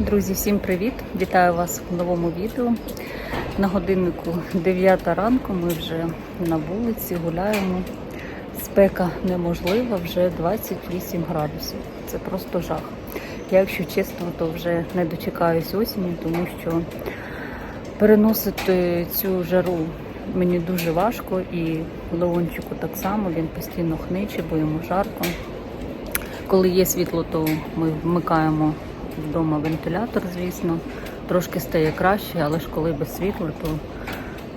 Друзі, всім привіт! Вітаю вас в новому відео. На годиннику 9 ранку ми вже на вулиці гуляємо. Спека неможлива, вже 28 градусів. Це просто жах. Я, якщо чесно, то вже не дочекаюсь осені, тому що переносити цю жару мені дуже важко і Леончику так само, він постійно хниче, бо йому жарко. Коли є світло, то ми вмикаємо вдома вентилятор, звісно. Трошки стає краще, але ж коли без світла, то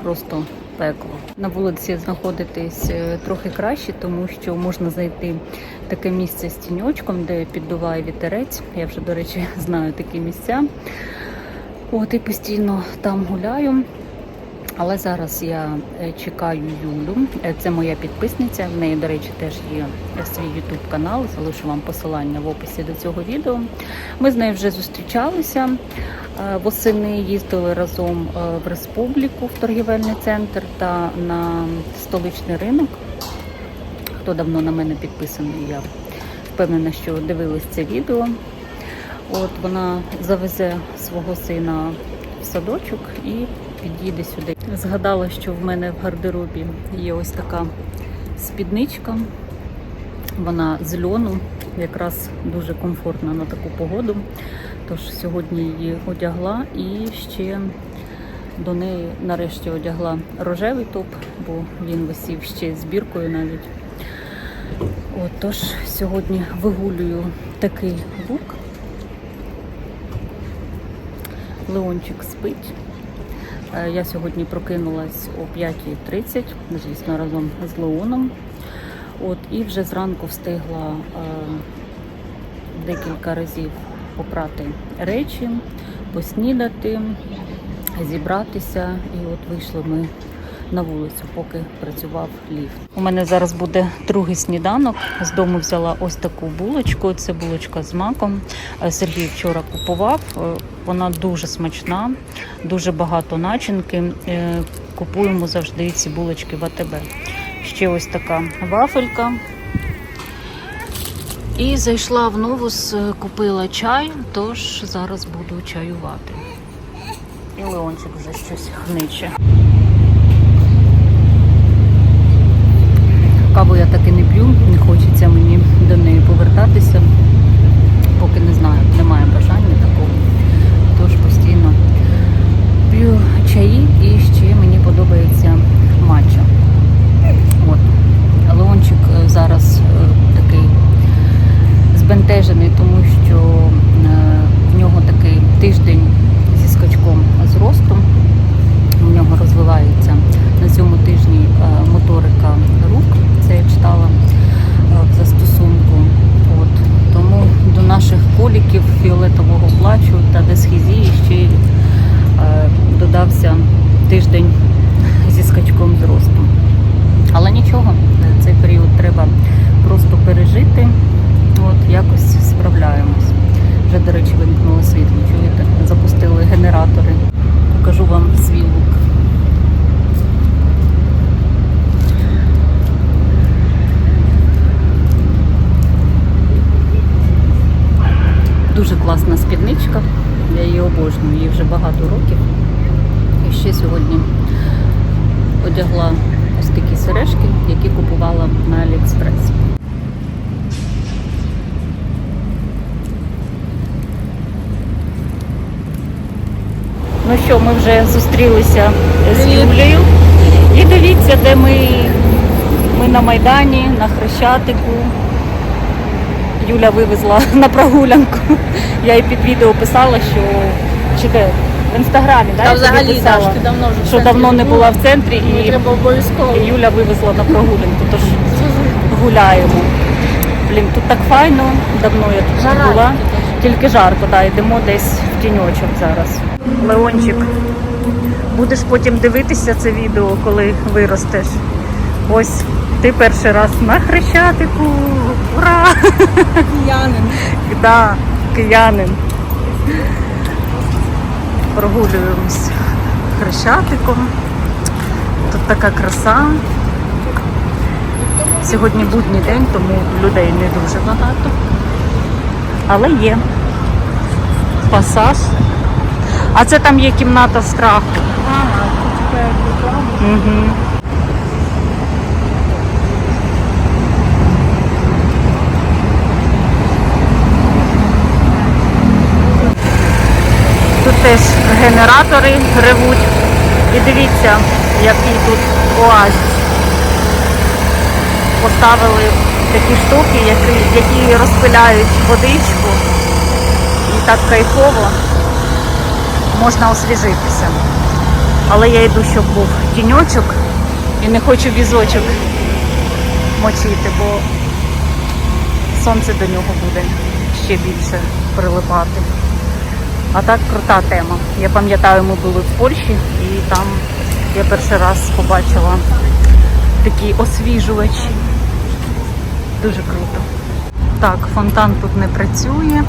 просто пекло. На вулиці знаходитись е, трохи краще, тому що можна знайти таке місце з тіньочком, де піддуває вітерець. Я вже, до речі, знаю такі місця. От і постійно там гуляю. Але зараз я е, чекаю Юлю. Е, Це моя підписниця. В неї, до речі, теж є свій YouTube канал. Залишу вам посилання в описі до цього відео. Ми з нею вже зустрічалися. Е, Восени їздили разом е, в республіку в торгівельний центр та на столичний ринок. Хто давно на мене підписаний, я впевнена, що дивились це відео. От вона завезе свого сина в садочок і під'їде сюди. Згадала, що в мене в гардеробі є ось така спідничка. Вона з льону, якраз дуже комфортна на таку погоду. Тож сьогодні її одягла і ще до неї нарешті одягла рожевий топ, бо він висів ще з біркою навіть. От, тож сьогодні вигулюю такий лук. Леончик спить. Е, Я сьогодні прокинулась о 5.30, звісно, разом з Леоном. От, і вже зранку встигла е, декілька разів попрати речі, поснідати, зібратися. І от вийшли ми на вулицю, поки працював ліфт. У мене зараз буде другий сніданок. З дому взяла ось таку булочку. Це булочка з маком. Е, Сергій вчора купував. Е, Вона дуже смачна, дуже багато начинки. Е, Купуємо завжди ці булочки в АТБ. Ще ось така вафелька. І зайшла в новус, купила чай, тож зараз буду чаювати. І Леончик вже щось хниче. Каву я так і не п'ю, не хочеться мені до неї повертатися, поки не знаю, немає бажання такого. Тож постійно п'ю чаї і ще мені подобається матча. От. Леончик е, зараз е, такий збентежений, тому що е, в нього такий тиждень зі скачком зросту. У нього розвивається на цьому тижні моторика рук. Це я читала е, в застосунку. От. Тому до наших коліків фіолетового плачу та дисхізії ще й, е, додався тиждень зі скачком зросту. Але нічого, е, цей період треба просто пережити. От якось справляємось. Вже, до речі, вимкнули світло. Чуєте? Запустили генератори. Покажу вам свій лук. Дуже класна спідничка. Я її обожнюю, їй вже багато років. І ще сьогодні одягла ось такі сережки, які купувала на Аліекспрес. Ну що, ми вже зустрілися з Юлею. І дивіться, де ми. Ми на Майдані, на Хрещатику. Юля вивезла на прогулянку. Я їй під відео писала, що чи де? В інстаграмі, да, Та я взагалі писала, що ти давно вже в що центрі давно не була в центрі і, треба обов'язково. і Юля вивезла на прогулянку. Тож гуляємо. Блін, тут так файно, давно я тут не була. Тільки жарко, да, йдемо десь в тіньочок зараз. Леончик, будеш потім дивитися це відео, коли виростеш. Ось ти перший раз на хрещатику. Ура! Киянин. Да, киянин. Прогулюємось хрещатиком. Тут така краса. Сьогодні будній день, тому людей не дуже багато. Але є. Пасаж. А це там є кімната страху. Ага, це. Угу. Тут теж генератори ревуть. І дивіться, який тут оазис. Поставили такі штуки, які, які розпиляють водичку. І так кайфово можна освіжитися. Але я йду, щоб був тіньочок і не хочу візочок мочити, бо сонце до нього буде ще більше прилипати. А так крута тема. Я пам'ятаю, ми були в Польщі і там я перший раз побачила такі освіжувачі. Дуже круто. Так, фонтан тут не працює.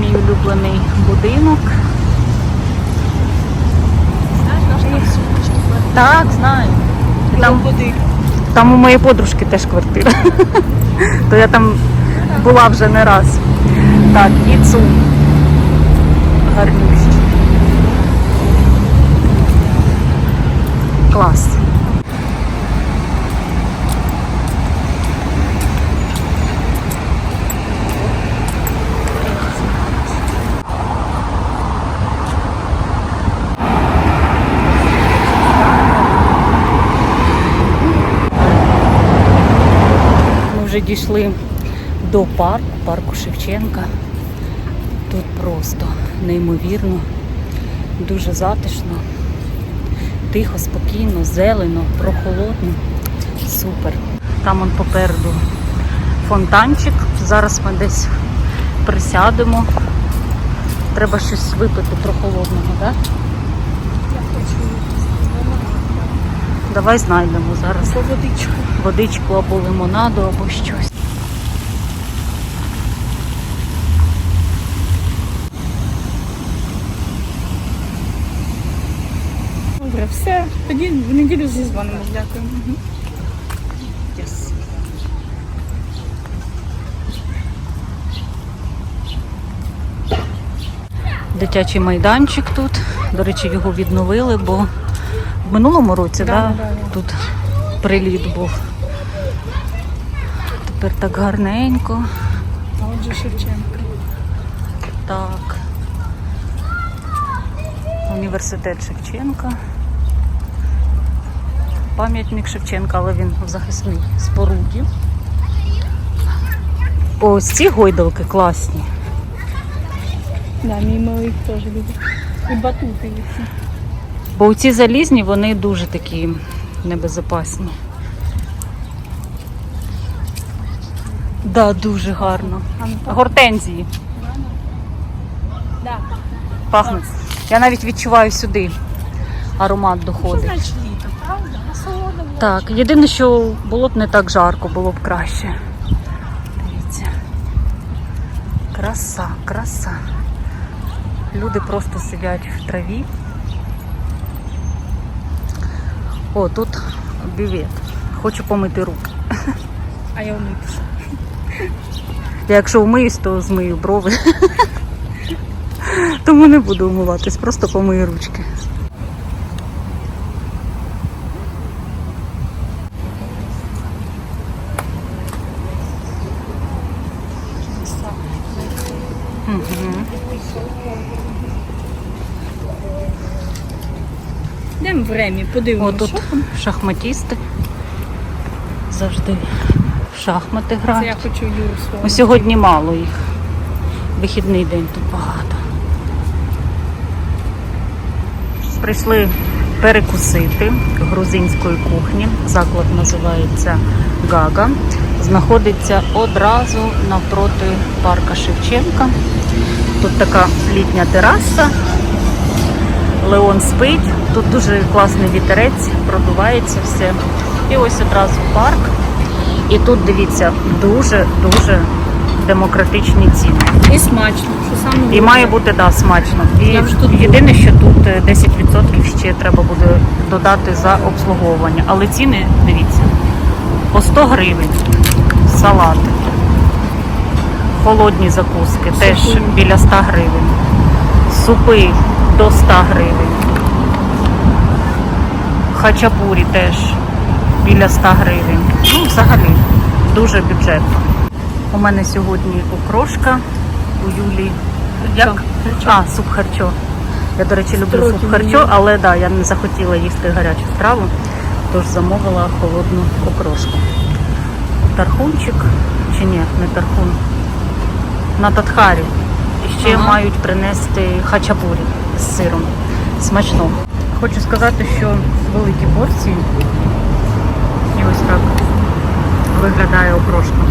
Мій улюблений будинок. Знаєш. Так, знаю. Там, там у моєї подружки теж квартира. То я там була вже не раз. Так, і цум. Гарнющий. Клас. Ми вже дійшли до парку, парку Шевченка. Тут просто неймовірно, дуже затишно, тихо, спокійно, зелено, прохолодно. Супер. Там он попереду фонтанчик. Зараз ми десь присядемо. Треба щось випити прохолодного, так? Я хочу Давай знайдемо зараз по водичку. водичку або лимонаду, або щось. Добре, все. Тоді в неділю зізвонимо. Дякую. Yes. Дитячий майданчик тут. До речі, його відновили, бо в минулому році Да, да, да, тут приліт був. Тепер так гарненько. А отже Шевченка. Так. Університет Шевченка. Пам'ятник Шевченка, але він в захисній споруді. Ось ці гойдалки класні. Да, мій малий теж любить. І батути їхні. Бо ці залізні вони дуже такі небезпечні. Да, дуже гарно. Ну. Гортензії Да. пахнуть. Я навіть відчуваю сюди. Аромат Що доходить. значить літо, правда? Так, єдине, що було б не так жарко, було б краще. Дивіться. Краса, краса. Люди просто сидять в траві. О, тут бювет. Хочу помити руки. А я умитися. Я якщо вмиюсь, то змию брови. Тому не буду умиватись, просто помию ручки. Йдемо в Ремі, подивимося. тут що там. шахматісти. Завжди в шахмати Це грають. я хочу Юру свого. Ну, сьогодні мало їх. Вихідний день тут багато. Прийшли перекусити грузинської кухні. Заклад називається Гага. Знаходиться одразу навпроти парка Шевченка. Тут така літня тераса. Леон спить. Тут дуже класний вітерець, продувається все. І ось одразу парк. І тут дивіться дуже-дуже демократичні ціни. І смачно, що саме І має бути да, смачно. І єдине, що тут е, 10% ще треба буде додати за обслуговування. Але ціни, дивіться, по 100 гривень салати. холодні закуски, теж біля 100 гривень. Супи до 100 гривень. Хачапурі теж біля 100 гривень. Ну, взагалі, дуже бюджетно. У мене сьогодні окрошка, у Юлі. Як? Харчо. А, суп харчо. Я, до речі, люблю Трохи суп харчо, мені. але да, я не захотіла їсти гарячу страву, тож замовила холодну окрошку. Тархунчик чи ні, не тархун. На татхарі. І ще Ага. мають принести хачапурі з сиром. Смачно. Хочу сказати, що великі порції. І ось так виглядає окрошка.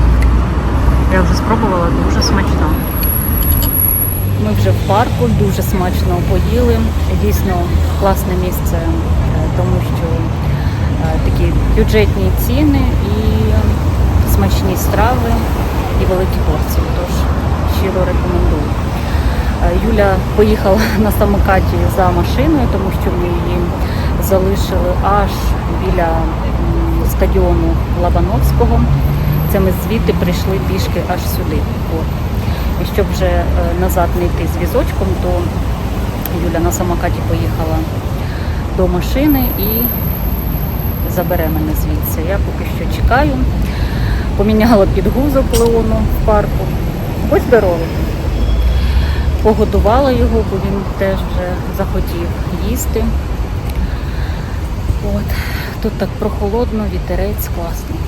Я вже спробувала, дуже смачно. Ми вже в парку, дуже смачно поїли. Дійсно класне місце, е, тому що е, такі бюджетні ціни і смачні страви і великі порції. Тож щиро рекомендую. Юля поїхала на самокаті за машиною, тому що ми її залишили аж біля стадіону Лабановського. Це ми звідти прийшли пішки аж сюди. І щоб вже е, назад не йти з візочком, то Юля на самокаті поїхала до машини і забере мене звідси. Я поки що чекаю. Поміняла підгузок Леону в парку. Будь здоровий. Погодувала його, бо він теж вже захотів їсти. От. Тут так прохолодно, вітерець класний.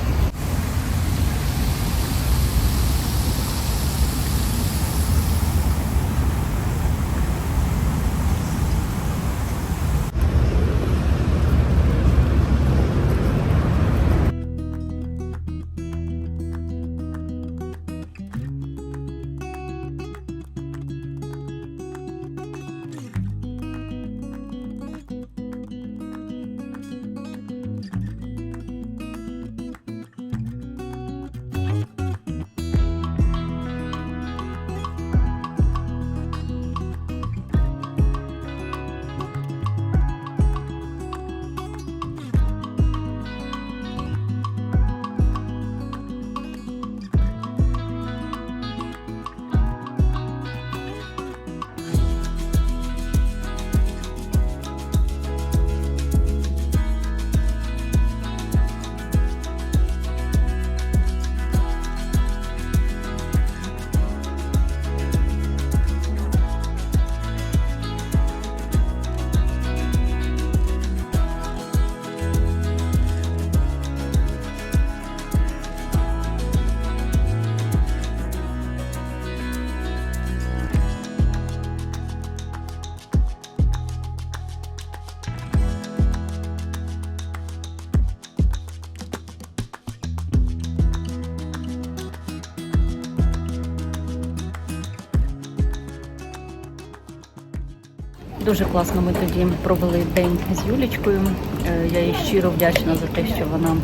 Дуже класно ми тоді провели день з Юлічкою. Е, Я їй щиро вдячна за те, що вона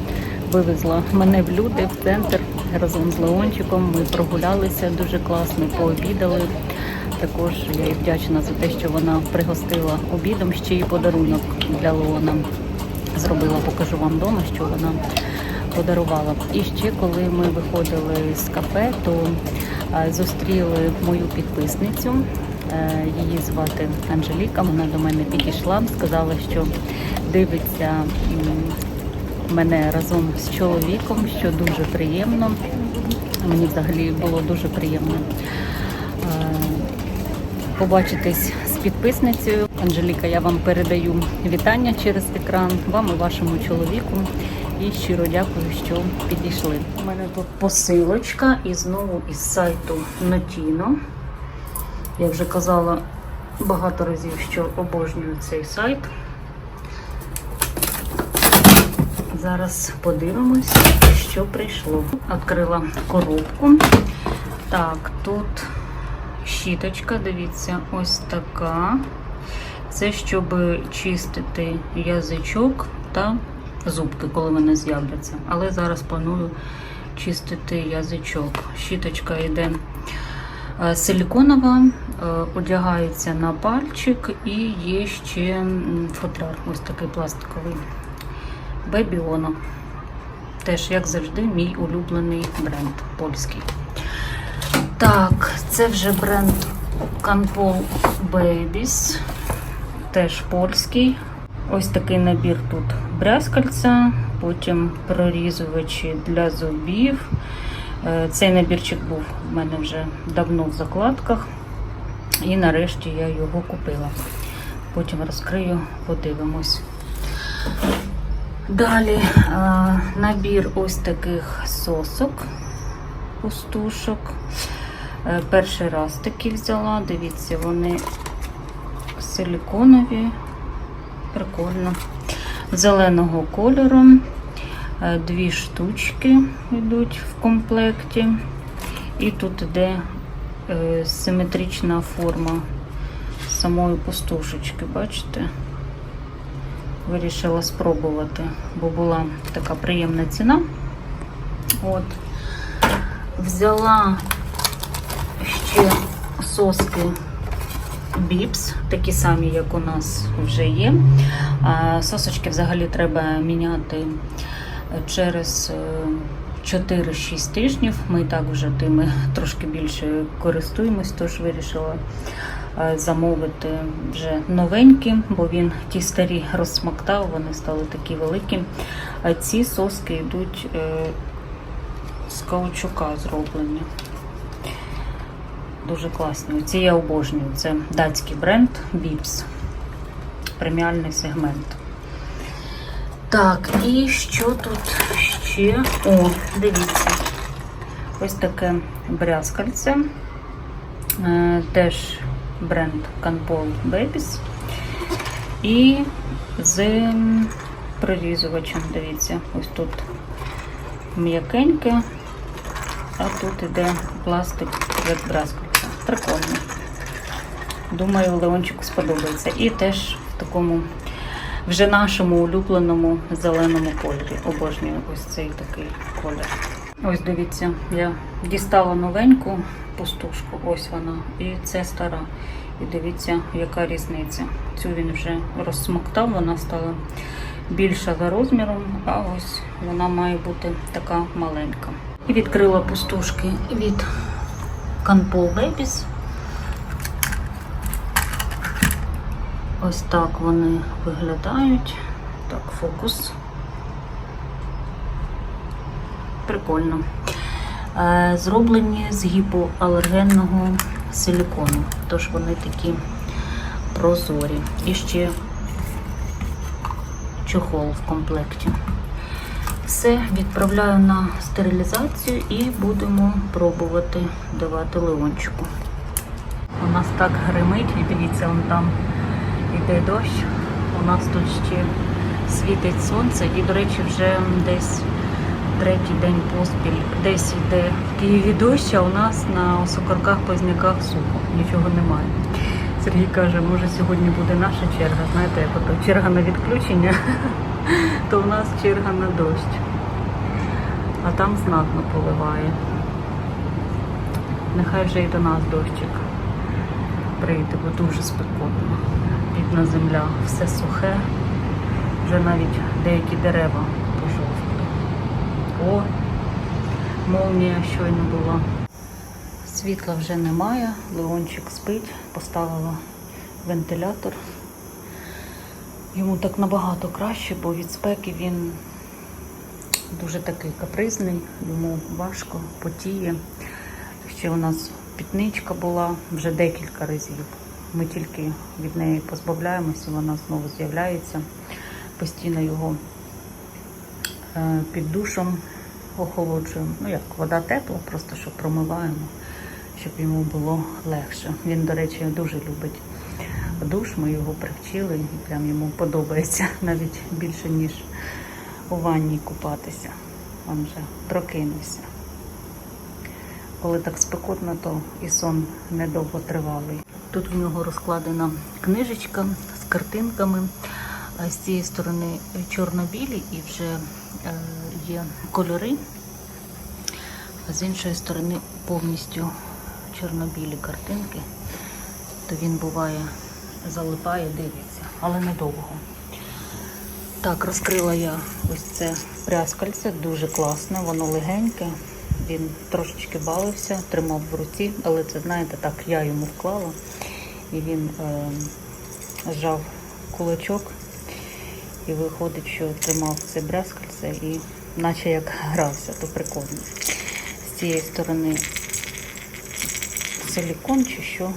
вивезла мене в люди в центр разом з Леончиком. Ми прогулялися дуже класно, пообідали. Також я їй вдячна за те, що вона пригостила обідом ще й подарунок для Леона. Зробила, покажу вам вдома, що вона подарувала. І ще коли ми виходили з кафе, то е, зустріли мою підписницю. Е, Її звати Анжеліка. Вона до мене підійшла, сказала, що дивиться мене разом з чоловіком, що дуже приємно. Мені взагалі було дуже приємно е, побачитись з підписницею. Анжеліка, я вам передаю вітання через екран, вам і вашому чоловіку. І щиро дякую, що підійшли. У мене тут посилочка і знову із сайту Notino. Я вже казала багато разів, що обожнюю цей сайт. Зараз подивимось, що прийшло. Відкрила коробку. Так, тут щіточка, дивіться, ось така. Це щоб чистити язичок та зубки, коли вони з'являться. Але зараз планую чистити язичок. Щіточка йде е, силіконова, е, одягається на пальчик і є ще футляр, ось такий пластиковий. Бебіоно. Теж, як завжди, мій улюблений бренд польський. Так, це вже бренд Canpol Babies, теж польський. Ось такий набір тут брязкальця, потім прорізувачі для зубів. Е, Цей набірчик був в мене вже давно в закладках. І нарешті я його купила. Потім розкрию, подивимось. Далі набір ось таких сосок, пустушок. Е, Перший раз такі взяла. Дивіться, вони силіконові. Прикольно. Зеленого кольору. Е, Дві штучки йдуть в комплекті. І тут іде симетрична форма самої пустушечки, бачите? Вирішила спробувати, бо була така приємна ціна. От. Взяла ще соски Біпс, такі самі, як у нас вже є. Сосочки взагалі треба міняти через е, 4-6 тижнів. Ми і так вже тими трошки більше користуємось, тож вирішила е, замовити вже новенькі, бо він ті старі розсмактав, вони стали такі великі. А ці соски йдуть е, з каучука зроблені. Дуже класні. Ці я обожнюю. Це датський бренд Bips. Преміальний сегмент. Так, і що тут ще? О, дивіться. Ось таке брязкальце. Е, Теж бренд Canpol Babies. І з прорізувачем, дивіться, ось тут м'якеньке, а тут іде пластик як брязкальце. Прикольно. Думаю, Леончику сподобається. І теж в такому вже нашому улюбленому зеленому кольорі. Обожнюю ось цей такий колір. Ось дивіться, я дістала новеньку пустушку, ось вона, і це стара. І дивіться, яка різниця. Цю він вже розсмоктав, вона стала більша за розміром, а ось вона має бути така маленька. І відкрила пустушки від Canpol Babies. Ось так вони виглядають. Так, фокус. Прикольно. Е, Зроблені з гіпоалергенного силікону, тож вони такі прозорі. І ще чохол в комплекті. Все, відправляю на стерилізацію і будемо пробувати давати Леончику. У нас так гримить, і дивіться, он там йде дощ. У нас тут ще світить сонце, і, до речі, вже десь третій день поспіль десь йде в Києві дощ, а у нас на осокорках позняках сухо, нічого немає. Сергій каже, може сьогодні буде наша черга. Знаєте, як ото черга на відключення, то в нас черга на дощ. А там знатно поливає. Нехай вже і до нас дощик прийде, бо дуже спекотно. Бідна земля, все сухе, вже навіть деякі дерева пожовкли. О, молнія щойно була. Світла вже немає, Леончик спить, поставила вентилятор. Йому так набагато краще, бо від спеки він дуже такий капризний, йому важко, потіє. Ще у нас пітничка була вже декілька разів. Ми тільки від неї позбавляємося, вона знову з'являється. Постійно його е, під душом охолоджуємо. Ну як, вода тепла, просто що промиваємо, щоб йому було легше. Він, до речі, дуже любить душ, ми його привчили і прям йому подобається навіть більше, ніж у ванні купатися. Він вже прокинувся. Коли так спекотно, то і сон недовго тривалий. Тут в нього розкладена книжечка з картинками. З цієї сторони чорно-білі і вже е, є кольори, а з іншої сторони повністю чорно-білі картинки. То він буває залипає, дивиться, але недовго. Так, розкрила я ось це пряскальце, дуже класне, воно легеньке, Він трошечки бавився, тримав в руці, але це, знаєте, так, я йому вклала. І він е, зжав кулачок і виходить, що тримав це брязкальце і наче як грався, то прикольно. З цієї сторони силікон чи що,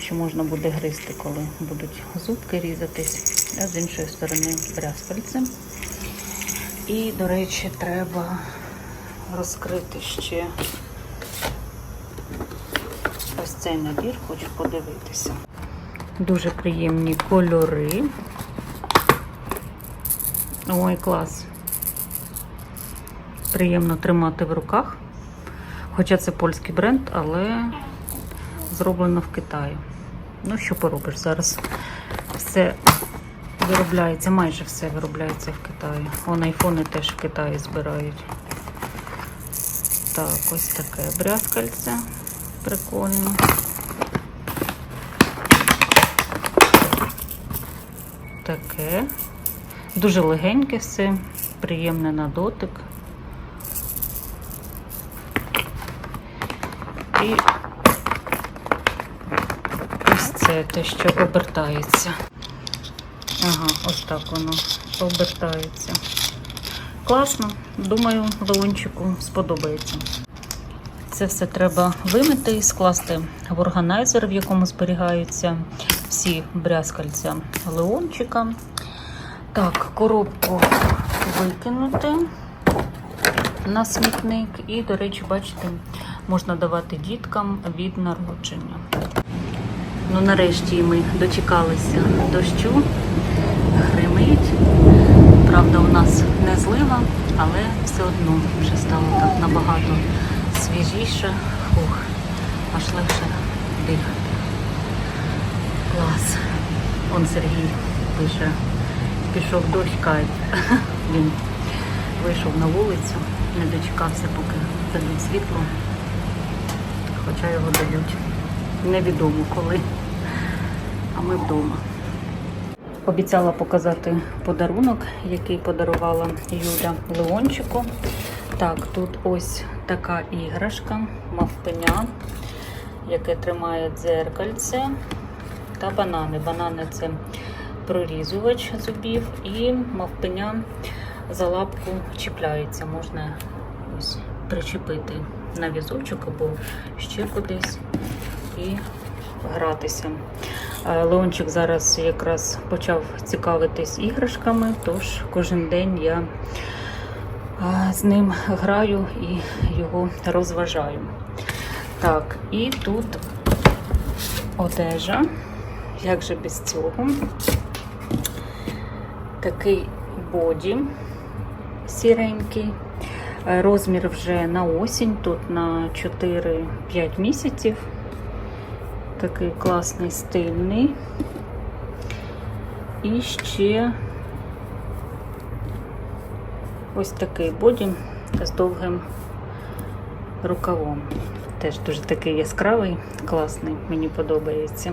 що можна буде гризти, коли будуть зубки різатись, а з іншої сторони брязкальце. І, до речі, треба розкрити ще ось цей набір, хочу подивитися. Дуже приємні кольори. Ой, клас. Приємно тримати в руках. Хоча це польський бренд, але зроблено в Китаї. Ну, що поробиш зараз? Все виробляється, майже все виробляється в Китаї. Вон айфони теж в Китаї збирають. Так, ось таке брязкальце. Прикольно. Таке. Дуже легеньке все, приємне на дотик. І ось це те, що обертається. Ага, ось так воно обертається. Класно. Думаю, Леончику сподобається. Це все треба вимити і скласти в органайзер, в якому зберігаються всі брязкальця Леончика. Так, коробку викинути на смітник. І, до речі, бачите, можна давати діткам від народження. Ну, нарешті ми дочекалися дощу. Гримить. Правда, у нас не злива, але все одно вже стало так набагато свіжіше. Фух, аж легше дихати. Клас. Он Сергій пише, пішов дощ кайф. Він вийшов на вулицю, не дочекався, поки дадуть світло. Хоча його дають. Невідомо коли. А ми вдома. Обіцяла показати подарунок, який подарувала Юля Леончику. Так, тут ось така іграшка, мавпеня, яке тримає дзеркальце та банани. Банани це прорізувач зубів і мавпеня за лапку чіпляється. Можна ось причепити на візочок або ще кудись і гратися. Е, Леончик зараз якраз почав цікавитись іграшками, тож кожен день я е, з ним граю і його розважаю. Так, і тут одежа. Як же без цього? Такий боді сіренький. Е, Розмір вже на осінь, тут на 4-5 місяців. Такий класний стильний. І ще ось такий боді з довгим рукавом. Теж дуже такий яскравий, класний, мені подобається.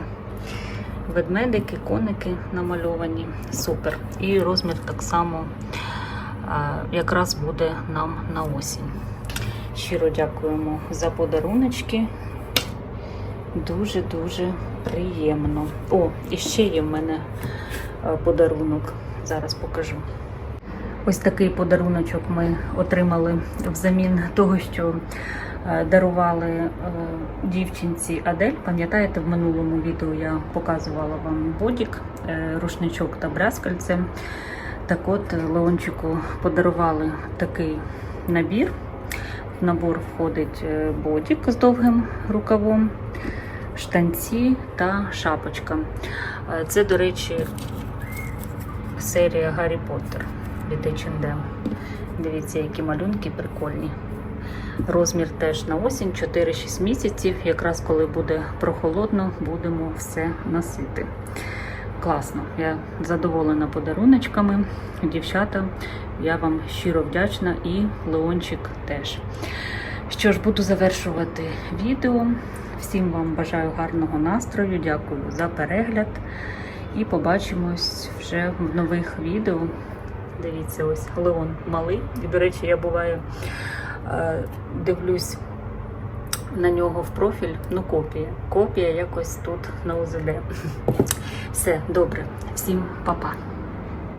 Ведмедики, коники намальовані. Супер. І розмір так само якраз буде нам на осінь. Щиро дякуємо за подаруночки. Дуже-дуже приємно. О, і ще є в мене е, подарунок. Зараз покажу. Ось такий подаруночок ми отримали взамін того, що е, дарували е, дівчинці Адель. Пам'ятаєте, в минулому відео я показувала вам бодік, рушничок та брязкальце. Так от Леончику подарували такий набір. В набор входить бодік з довгим рукавом, штанці та шапочка. Е, Це, до речі, серія Гаррі Поттер від H&M. Дивіться, які малюнки прикольні. Розмір теж на осінь, 4-6 місяців. Якраз коли буде прохолодно, будемо все носити. Класно, я задоволена подаруночками. Дівчата, я вам щиро вдячна і Леончик теж. Що ж, буду завершувати відео. Всім вам бажаю гарного настрою. Дякую за перегляд. І побачимось вже в нових відео. Дивіться, ось Леон малий. І, до речі, я буваю Е, Дивлюсь на нього в профіль, ну копія. Копія якось тут на УЗД. Все, добре. Всім па-па.